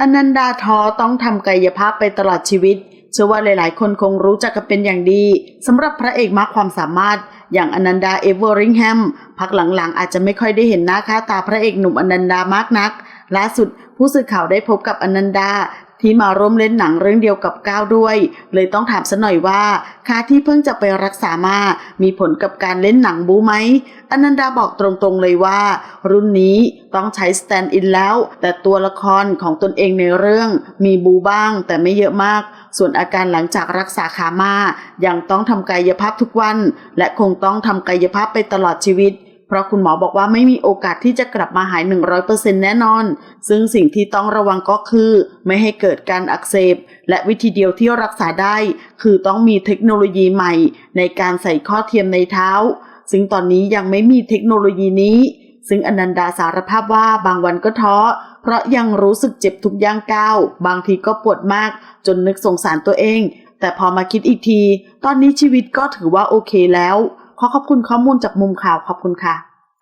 อนันดาทอต้องทำกายภาพไปตลอดชีวิต เชื่อว่าหลายๆ คนคงรู้จักกันเป็นอย่างดีสำหรับพระเอกมากความสามารถ อย่างอนันดาเอเวอริงแฮมพักหลังๆ อาจจะไม่ค่อยได้เห็นหน้าค่าตาพระเอกหนุ่มอนันดามากนักล่าสุดผู้สื่อข่าวได้พบกับอนันดา ที่มาร่วมเล่นหนังเรื่องเดียวกับก้าวด้วย เลยต้องถามซะหน่อยว่าค่าที่เพิ่งจะไปรักษามา มีผลกับการเล่นหนังบูไหมอนันดาบอกตรงๆเลยว่า รุ่นนี้ต้องใช้สแตนด์อินแล้ว แต่ตัวละครของตนเองในเรื่อง มีบูบ้างแต่ไม่เยอะมาก ส่วนอาการหลังจากรักษาขามายังต้องทำกายภาพทุกวัน และคงต้องทำกายภาพไปตลอดชีวิต เพราะคุณหมอบอกว่าไม่มีโอกาสที่จะกลับมาหาย 100%แน่นอน ซึ่งสิ่งที่ต้องระวังก็คือ ไม่ให้เกิดการอักเสบ และวิธีเดียวที่รักษาได้ คือต้องมีเทคโนโลยีใหม่ ในการใส่ข้อเทียมในเท้า ซึ่งตอนนี้ยังไม่มีเทคโนโลยีนี้ ซึ่งอนันดาสารภาพว่าบางวันก็ท้อ เพราะยังรู้สึกเจ็บทุกย่างก้าว บางทีก็ปวดมาก จนนึกสงสารตัวเอง แต่พอมาคิดอีกที ตอนนี้ชีวิตก็ถือว่าโอเคแล้ว ขอขอบคุณข้อมูลจากมุมข่าวขอบคุณค่ะ